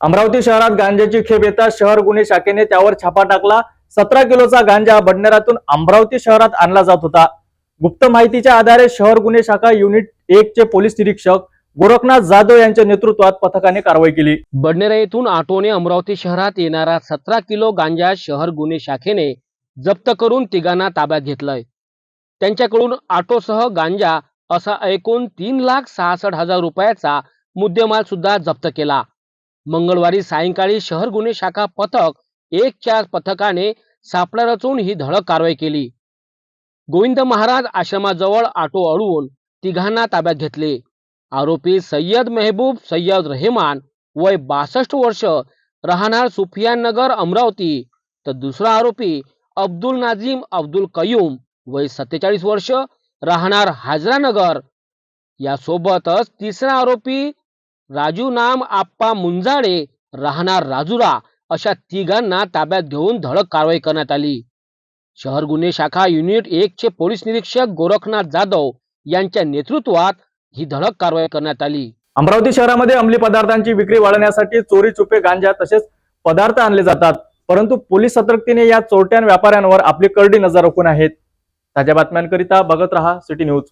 अमरावती शहरात गांजाची खेप येताच शहर गुन्हे शाखेने त्यावर छापा टाकला. सतरा किलोचा गांजा बडनेरातून अमरावती शहरात आणला जात होता. गुप्त माहितीच्या आधारे शहर गुन्हे शाखा युनिट एक चे पोलीस निरीक्षक गोरखनाथ जाधव यांच्या नेतृत्वात पथकाने कारवाई केली. बडनेरा येथून ऑटोने अमरावती शहरात येणारा सतरा किलो गांजा शहर गुन्हे शाखेने जप्त करून तिघांना ताब्यात घेतलंय. त्यांच्याकडून ऑटोसह गांजा असा ऐकून तीन लाख सहासष्ट हजार रुपयाचा मुद्देमाल सुद्धा जप्त केला. मंगळवारी सायंकाळी शहर गुन्हे शाखा पथक एकच्या पथकाने सापळा रचून ही धडक कारवाई केली. गोविंद महाराज आश्रमाजवळ ऑटो अडवून तिघांना ताब्यात घेतले. आरोपी सय्यद मेहबूब सय्यद रेहमान वय बासष्ट वर्ष राहणार सुफियान नगर अमरावती. तर दुसरा आरोपी अब्दुल नाझीम अब्दुल कयूम वय सत्तेचाळीस वर्ष राहणार हाजरानगर. यासोबतच तिसरा आरोपी राजू नाम आप्पा मुंजाडे राहणार राजुरा अशा तिघांना ताब्यात घेऊन धडक कारवाई करण्यात आली. शहर गुन्हे शाखा युनिट एक चे पोलीस निरीक्षक गोरखनाथ जाधव यांच्या नेतृत्वात ही धडक कारवाई करण्यात आली. अमरावती शहरामध्ये अंमली पदार्थांची विक्री वाढवण्यासाठी चोरी चुपे गांजा तसेच पदार्थ आणले जातात. परंतु पोलीस सतर्कतेने या चोरट्यान व्यापाऱ्यांवर आपली करडी नजर रोखून आहेत. ताज्या बातम्यांकरिता बघत रहा सिटी न्यूज.